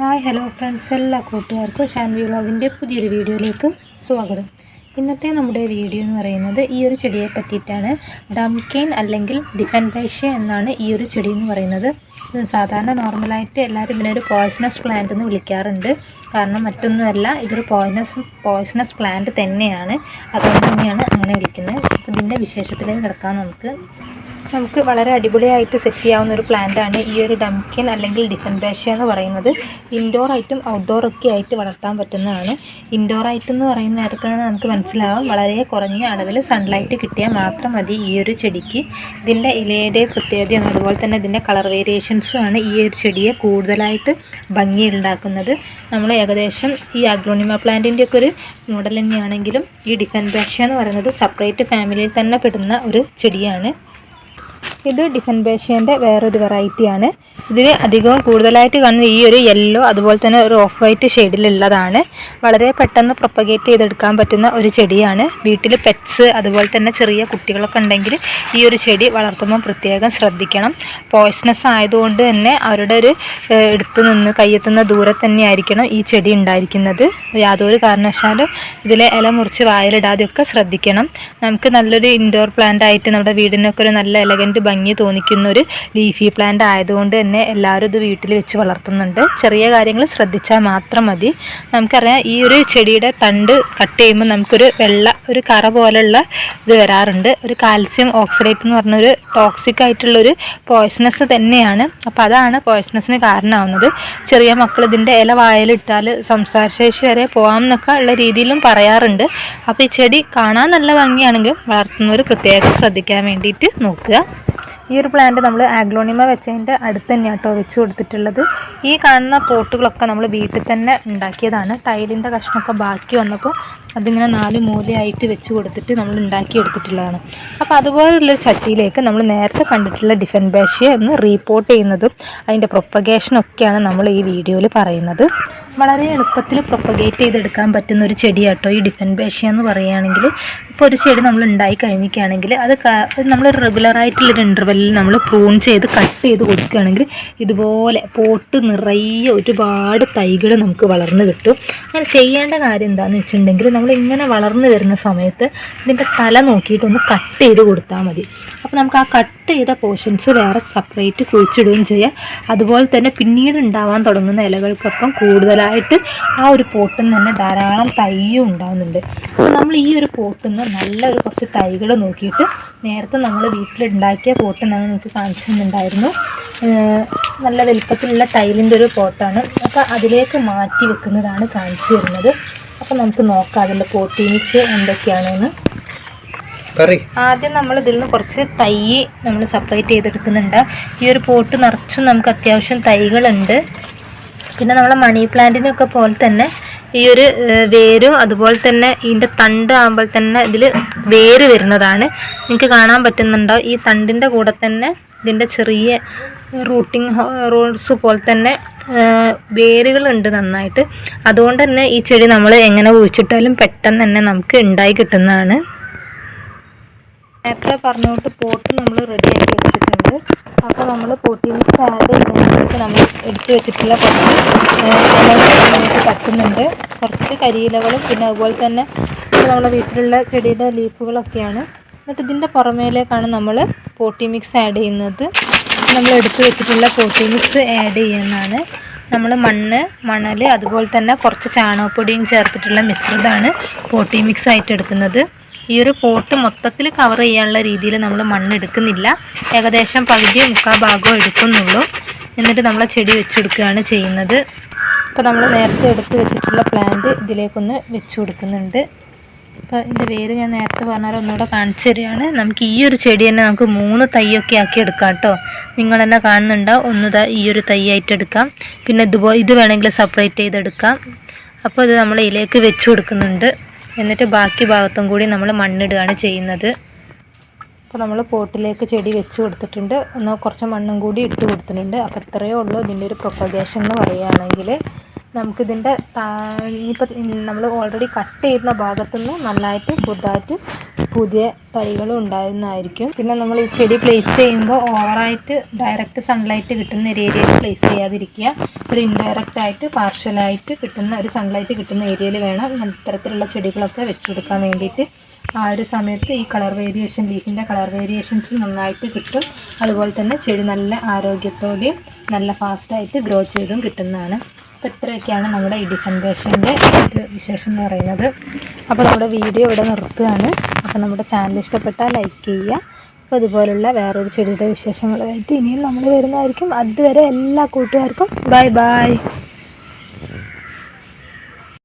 Hi hello friends എല്ലാ കൂട്ടുകാർക്കും ഷാൻവി വ്ളോഗിന്റെ പുതിയൊരു വീഡിയോയിലേക്ക് സ്വാഗതം. ഇന്നത്തെ നമ്മുടെ വീഡിയോ എന്ന് പറയുന്നത് ഈ ഒരു ചെടിയെ പറ്റിയിട്ടാണ്. ഡംകെയിൻ അല്ലെങ്കിൽ ഡിഫൻബൈഷ്യ എന്നാണ് ഈ ഒരു ചെടി എന്ന് പറയുന്നത്. സാധാരണ നോർമലായിട്ട് എല്ലാവരും ഇതിനൊരു പോയ്സണസ് പ്ലാന്റ് എന്ന് വിളിക്കാറുണ്ട്. കാരണം മറ്റൊന്നുമല്ല ഇതൊരു പോയ്സണസ് പോയ്സണസ് പ്ലാന്റ് തന്നെയാണ്. അതുകൊണ്ട് തന്നെയാണ് അങ്ങനെ വിളിക്കുന്നത്. ഇതിന്റെ വിശേഷത്തിലേക്ക് കിടക്കാം നമുക്ക്. നമുക്ക് വളരെ അടിപൊളിയായിട്ട് സെറ്റ് ചെയ്യാവുന്ന ഒരു പ്ലാന്റാണ് ഈ ഒരു ഡംകിൻ അല്ലെങ്കിൽ ഡിഫൻബേഷ്യ എന്ന് പറയുന്നത്. ഇൻഡോർ ആയിട്ടും ഔട്ട്ഡോർ ഒക്കെ ആയിട്ട് വളർത്താൻ പറ്റുന്നതാണ്. ഇൻഡോർ ആയിട്ട് എന്ന് പറയുന്ന നേരത്താണ് നമുക്ക് മനസ്സിലാവും. വളരെ കുറഞ്ഞ അളവിൽ സൺലൈറ്റ് കിട്ടിയാൽ മാത്രം മതി ഈ ഒരു ചെടിക്ക്. ഇതിന്റെ ഇലയുടെ പ്രത്യേകതയും അതുപോലെ തന്നെ ഇതിന്റെ കളർ വേരിയേഷൻസും ആണ് ഈ ഒരു ചെടിയെ കൂടുതലായിട്ട് ഭംഗി ഉണ്ടാക്കുന്നത് നമ്മൾ ഏകദേശം ഈ അഗ്രോണിമ പ്ലാന്റിന്റെ ഒക്കെ ഒരു മോഡൽ തന്നെയാണെങ്കിലും ഈ ഡിഫൻബേഷ്യ എന്ന് പറയുന്നത് സെപ്പറേറ്റ് ഫാമിലിയിൽ തന്നെ പെടുന്ന ഒരു ചെടിയാണ്. ഇത് ഡിഫൻബേഷ്യന്റെ വേറൊരു വെറൈറ്റിയാണ്. ഇതിൽ അധികവും കൂടുതലായിട്ട് കാണുന്ന ഈ ഒരു യെല്ലോ അതുപോലെ തന്നെ ഒരു ഓഫ് വൈറ്റ് ഷെയ്ഡിലുള്ളതാണ് വളരെ പെട്ടെന്ന് പ്രൊപ്പഗേറ്റ് ചെയ്തെടുക്കാൻ പറ്റുന്ന ഒരു ചെടിയാണ്. വീട്ടിൽ പെറ്റ്സ് അതുപോലെ തന്നെ ചെറിയ കുട്ടികളൊക്കെ ഉണ്ടെങ്കിൽ ഈ ഒരു ചെടി വളർത്തുമ്പോൾ പ്രത്യേകം ശ്രദ്ധിക്കണം. പോയ്സണസ് ആയതുകൊണ്ട് തന്നെ അവരുടെ ഒരു എടുത്തു നിന്ന് കയ്യെത്തുന്ന ദൂരെ തന്നെ ആയിരിക്കണം ഈ ചെടി ഉണ്ടായിരിക്കുന്നത്. യാതൊരു കാരണവശാലും ഇതിലെ ഇല മുറിച്ച് വായിലിടാതെയൊക്കെ ശ്രദ്ധിക്കണം. നമുക്ക് നല്ലൊരു ഇൻഡോർ പ്ലാന്റ് ആയിട്ട് നമ്മുടെ വീടിനൊക്കെ ഒരു നല്ല എലഗന്റ് ഭംഗി തോന്നിക്കുന്ന ഒരു ലീഫി പ്ലാന്റ് ആയതുകൊണ്ട് തന്നെ എല്ലാവരും ഇത് വീട്ടിൽ വെച്ച് വളർത്തുന്നുണ്ട്. ചെറിയ കാര്യങ്ങൾ ശ്രദ്ധിച്ചാൽ മാത്രം മതി. നമുക്കറിയാം ഈ ഒരു ചെടിയുടെ തണ്ട് കട്ട് ചെയ്യുമ്പോൾ നമുക്കൊരു വെള്ള ഒരു കറ പോലുള്ള ഇത് വരാറുണ്ട്. ഒരു കാൽസ്യം ഓക്സിഡേറ്റ് എന്ന് പറഞ്ഞൊരു ടോക്സിക് ആയിട്ടുള്ളൊരു പോയ്സണസ് തന്നെയാണ്. അപ്പോൾ അതാണ് പോയ്സണസിന് കാരണമാവുന്നത്. ചെറിയ മക്കൾ ഇതിന്റെ ഇല വായലിട്ടാൽ സംസാരശേഷി വരെ പോകാം എന്നൊക്കെ ഉള്ള രീതിയിലും പറയാറുണ്ട്. അപ്പോൾ ഈ ചെടി കാണാൻ നല്ല ഭംഗിയാണെങ്കിൽ വളർത്തുന്നവർ പ്രത്യേകം ശ്രദ്ധിക്കാൻ വേണ്ടിയിട്ട് നോക്കുക. ഈ ഒരു പ്ലാന്റ് നമ്മൾ ആഗ്ലോണിമ വെച്ചതിന്റെ അടുത്ത് തന്നെയാണ് കേട്ടോ വെച്ച് കൊടുത്തിട്ടുള്ളത്. ഈ കാണുന്ന പോട്ടുകളൊക്കെ നമ്മൾ വീട്ടിൽ തന്നെ ഉണ്ടാക്കിയതാണ്. ടൈലിന്റെ കഷ്ണമൊക്കെ ബാക്കി വന്നപ്പോൾ അതിങ്ങനെ നാല് മൂലയായിട്ട് വെച്ച് കൊടുത്തിട്ട് നമ്മൾ ഉണ്ടാക്കി എടുത്തിട്ടുള്ളതാണ്. അപ്പോൾ അതുപോലുള്ളൊരു ചട്ടിയിലേക്ക് നമ്മൾ നേരത്തെ കണ്ടിട്ടുള്ള ഡിഫൻ ബാഷിയെ ഒന്ന് റീപ്പോർട്ട് ചെയ്യുന്നതും അതിന്റെ പ്രൊപ്പഗേഷനൊക്കെയാണ് നമ്മൾ ഈ വീഡിയോയിൽ പറയുന്നത്. വളരെ എളുപ്പത്തിൽ പ്രൊപ്പഗേറ്റ് ചെയ്തെടുക്കാൻ പറ്റുന്ന ഒരു ചെടിയാട്ടോ ഈ ഡിഫൻ ബേഷ്യ എന്ന് പറയുകയാണെങ്കിൽ. ഇപ്പോൾ ഒരു ചെടി നമ്മൾ ഉണ്ടായി കഴിഞ്ഞിരിക്കുകയാണെങ്കിൽ അത് നമ്മൾ റെഗുലറായിട്ടുള്ളൊരു ഇന്റർവെല്ലിൽ നമ്മൾ പ്രൂൺ ചെയ്ത് കട്ട് ചെയ്ത് കൊടുക്കുകയാണെങ്കിൽ ഇതുപോലെ പോട്ട് നിറയെ ഒരുപാട് തൈകൾ നമുക്ക് വളർന്നു കിട്ടും. അങ്ങനെ ചെയ്യേണ്ട കാര്യം എന്താണെന്ന് വെച്ചിട്ടുണ്ടെങ്കിൽ നമ്മൾ ഇങ്ങനെ വളർന്നു വരുന്ന സമയത്ത് ഇതിന്റെ തല നോക്കിയിട്ടൊന്ന് കട്ട് ചെയ്ത് കൊടുത്താൽ മതി. അപ്പോൾ നമുക്ക് ആ കട്ട് ചെയ്ത പോർഷൻസ് വേറെ സെപ്പറേറ്റ് കുഴിച്ചിടുകയും ചെയ്യാം. അതുപോലെ തന്നെ പിന്നീട് ഉണ്ടാവാൻ തുടങ്ങുന്ന ഇലകൾക്കൊപ്പം കൂടുതലായിട്ട് ആ ഒരു പോട്ടിൽ തന്നെ ധാരാളം തൈയും ഉണ്ടാകുന്നുണ്ട് അപ്പോൾ നമ്മൾ ഈ ഒരു പോട്ടിൽ നിന്ന് നല്ല ഒരു കുറച്ച് തൈകൾ നോക്കിയിട്ട് നേരത്തെ നമ്മൾ വീട്ടിലുണ്ടാക്കിയ പോട്ട് നമ്മൾ നിങ്ങൾക്ക് കാണിച്ചിട്ടുണ്ടായിരുന്നു നല്ല വലുപ്പത്തിലുള്ള ടൈലിന്റെ ഒരു പോട്ടാണ് അപ്പോൾ അതിലേക്ക് മാറ്റി വെക്കുന്നതാണ് കാണിച്ചു തരുന്നത്. അപ്പോൾ നമുക്ക് നോക്കാം അതിന്റെ പ്രോട്ടീൻസ് എന്തൊക്കെയാണെന്ന്. ആദ്യം നമ്മൾ ഇതിൽ നിന്ന് കുറച്ച് തൈ നമ്മൾ സെപ്പറേറ്റ് ചെയ്തെടുക്കുന്നുണ്ട്. ഈ ഒരു പോട്ട് നിറച്ചും നമുക്ക് അത്യാവശ്യം തൈകളുണ്ട്. പിന്നെ നമ്മളെ മണി പ്ലാന്റിനൊക്കെ പോലെ തന്നെ ഈ ഒരു വേരും അതുപോലെ തന്നെ ഇതിന്റെ തണ്ട് ആകുമ്പോൾ തന്നെ ഇതിൽ വേര് വരുന്നതാണ്. നിങ്ങൾക്ക് കാണാൻ പറ്റുന്നുണ്ടോ? ഈ തണ്ടിന്റെ കൂടെ തന്നെ ഇതിന്റെ ചെറിയ റൂട്ടിങ് റോഡ്സ് പോലെ തന്നെ വേരുകളുണ്ട് നന്നായിട്ട്. അതുകൊണ്ട് തന്നെ ഈ ചെടി നമ്മൾ എങ്ങനെ കുഴിച്ചിട്ടാലും പെട്ടെന്ന് തന്നെ നമുക്ക് ഉണ്ടായി കിട്ടുന്നതാണ്. നേരത്തെ പറഞ്ഞുകൊണ്ട് പോട്ട് നമ്മൾ റെഡി ആക്കി വെച്ചിട്ടുണ്ട്. അപ്പോൾ നമ്മൾ പോട്ടിന് ആഡ് ചെയ്യുന്നതിലേക്ക് നമ്മൾ എടുത്തു വെച്ചിട്ടുള്ള കുറച്ച് തട്ടുന്നുണ്ട് കുറച്ച് കരിയിലകളും പിന്നെ അതുപോലെ തന്നെ നമ്മുടെ വീട്ടിലുള്ള ചെടിയുടെ ലീഫുകളൊക്കെയാണ് എന്നിട്ട് ഇതിന്റെ പുറമേലേക്കാണ് നമ്മൾ പോട്ടി മിക്സ് ആഡ് ചെയ്യുന്നത് നമ്മൾ എടുത്തു വെച്ചിട്ടുള്ള പോട്ടി മിക്സ് ആഡ് ചെയ്യുന്നതാണ്. നമ്മൾ മണ്ണ് മണൽ അതുപോലെ തന്നെ കുറച്ച് ചാണകപ്പൊടിയും ചേർത്തിട്ടുള്ള മിശ്രിതമാണ് പോട്ടി മിക്സ് ആയിട്ട് എടുക്കുന്നത്. ഈ ഒരു പോട്ട് മൊത്തത്തിൽ കവർ ചെയ്യാനുള്ള രീതിയിൽ നമ്മൾ മണ്ണ് എടുക്കുന്നില്ല. ഏകദേശം പകുതി മുക്കാൽ ഭാഗവും എടുക്കുന്നുള്ളൂ. എന്നിട്ട് നമ്മൾ ചെടി വെച്ചെടുക്കുകയാണ് ചെയ്യുന്നത്. അപ്പോൾ നമ്മൾ നേരത്തെ എടുത്ത് വെച്ചിട്ടുള്ള പ്ലാന്റ് ഇതിലേക്കൊന്ന് വെച്ചു കൊടുക്കുന്നുണ്ട്. അപ്പോൾ ഇതിന്റെ വേര് ഞാൻ നേരത്തെ പറഞ്ഞാൽ ഒന്നുകൂടെ കാണിച്ചു തരികയാണ്. നമുക്ക് ഈ ഒരു ചെടി തന്നെ നമുക്ക് മൂന്ന് തൈയൊക്കെ ആക്കി എടുക്കാം കേട്ടോ. നിങ്ങൾ തന്നെ കാണുന്നുണ്ടോ? ഒന്ന് ഈ ഒരു തൈ എടുക്കാം. പിന്നെ ഇതുപോലെ ഇത് വേണമെങ്കിൽ സെപ്പറേറ്റ് ചെയ്തെടുക്കാം. അപ്പോൾ ഇത് നമ്മൾ ഇതിലേക്ക് വെച്ച് കൊടുക്കുന്നുണ്ട്. എന്നിട്ട് ബാക്കി ഭാഗത്തും കൂടി നമ്മൾ മണ്ണിടുകയാണ് ചെയ്യുന്നത്. അപ്പോൾ നമ്മൾ പോട്ടിലേക്ക് ചെടി വെച്ച് കൊടുത്തിട്ടുണ്ട്. ഒന്ന് കുറച്ച് മണ്ണും കൂടി ഇട്ട് കൊടുത്തിട്ടുണ്ട്. അപ്പോൾ ഇത്രയേ ഉള്ളൂ ഇതിന്റെ ഒരു പ്രൊപ്പഗേഷൻ എന്ന് പറയുകയാണെങ്കിൽ. നമുക്കിതിന്റെ ഇനിയിപ്പോൾ നമ്മൾ ഓൾറെഡി കട്ട് ചെയ്യുന്ന ഭാഗത്തുനിന്ന് നന്നായിട്ട് പുതുതായിട്ട് പുതിയ തൈകളും ഉണ്ടാകുന്നതായിരിക്കും. പിന്നെ നമ്മൾ ഈ ചെടി പ്ലേസ് ചെയ്യുമ്പോൾ ഓവറായിട്ട് ഡയറക്റ്റ് സൺലൈറ്റ് കിട്ടുന്ന ഒരു ഏരിയയിൽ പ്ലേസ് ചെയ്യാതിരിക്കുക. ഒരു ഇൻഡയറക്റ്റ് ആയിട്ട് പാർഷ്യലായിട്ട് കിട്ടുന്ന ഒരു സൺലൈറ്റ് കിട്ടുന്ന ഏരിയയിൽ വേണം ഇത്തരത്തിലുള്ള ചെടികളൊക്കെ വെച്ചു കൊടുക്കാൻ വേണ്ടിയിട്ട്. ആ ഒരു സമയത്ത് ഈ കളർ വേരിയേഷൻ ലീഫിന്റെ കളർ വേരിയേഷൻസ് നന്നായിട്ട് കിട്ടും. അതുപോലെ തന്നെ ചെടി നല്ല ആരോഗ്യത്തോടെയും നല്ല ഫാസ്റ്റായിട്ട് ഗ്രോ ചെയ്തും കിട്ടുന്നതാണ്. അപ്പോൾ ഇത്രയൊക്കെയാണ് നമ്മുടെ ഇടി ഒരു വിശേഷം എന്ന് പറയുന്നത്. അപ്പോൾ നമ്മുടെ വീഡിയോ ഇവിടെ നിർത്തുകയാണ്. അപ്പോൾ നമ്മുടെ ചാനൽ ഇഷ്ടപ്പെട്ടാൽ ലൈക്ക് ചെയ്യുക. അപ്പോൾ ഇതുപോലുള്ള വേറൊരു ചെടിയുടെ വിശേഷങ്ങളുമായിട്ട് ഇനിയും നമ്മൾ വരുന്നതായിരിക്കും. അതുവരെ എല്ലാ കൂട്ടുകാർക്കും ബൈ ബൈ.